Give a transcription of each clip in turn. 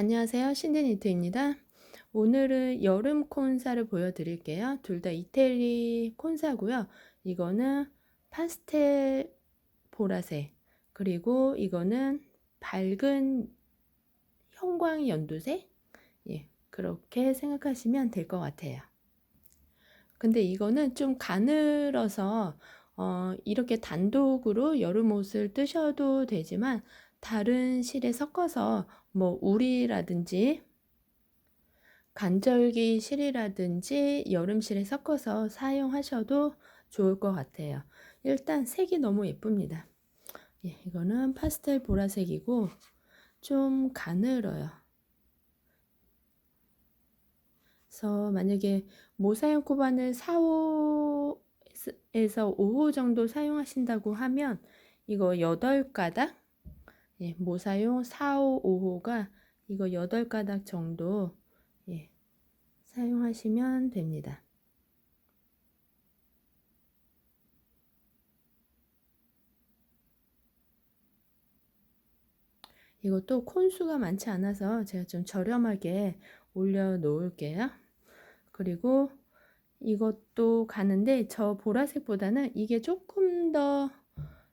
안녕하세요. 신디니트입니다. 오늘은 여름 콘사를 보여드릴게요. 둘 다 이태리 콘사고요. 이거는 파스텔 보라색, 그리고 이거는 밝은 형광 연두색? 예, 그렇게 생각하시면 될 것 같아요. 근데 이거는 좀 가늘어서 어, 이렇게 단독으로 여름 옷을 뜨셔도 되지만 다른 실에 섞어서 뭐 우리라든지 간절기 실이라든지 여름실에 섞어서 사용하셔도 좋을 것 같아요. 일단 색이 너무 예쁩니다. 예, 이거는 파스텔 보라색이고 좀 가늘어요. 그래서 만약에 모사용 코반을 4호에서 5호 정도 사용하신다고 하면 이거 8가닥 예, 모사용 4호, 5호가 이거 8가닥 정도 예, 사용하시면 됩니다. 이것도 콘수가 많지 않아서 제가 좀 저렴하게 올려 놓을게요. 그리고 이것도 가는데 저 보라색보다는 이게 조금 더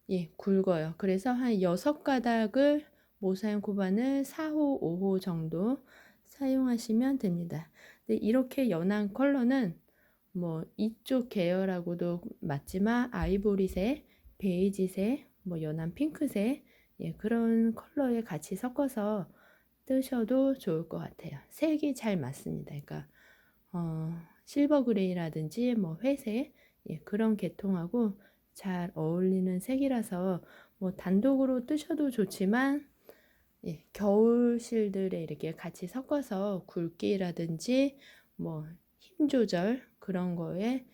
예, 굵어요. 그래서 한 6가닥을 모사용 코반을 4호, 5호 정도 사용하시면 됩니다. 근데 이렇게 연한 컬러는 뭐 이쪽 계열하고도 맞지만 아이보리색, 베이지색, 뭐 연한 핑크색 예, 그런 컬러에 같이 섞어서 뜨셔도 좋을 것 같아요. 색이 잘 맞습니다. 그러니까 어, 실버 그레이라든지 뭐 회색 예, 그런 계통하고 잘 어울리는 색이라서 뭐 단독으로 뜨셔도 좋지만 예, 겨울 실들에 이렇게 같이 섞어서 굵기라든지 뭐 힘 조절 그런 거에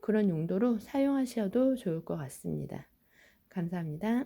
그런 용도로 사용하셔도 좋을 것 같습니다. 감사합니다.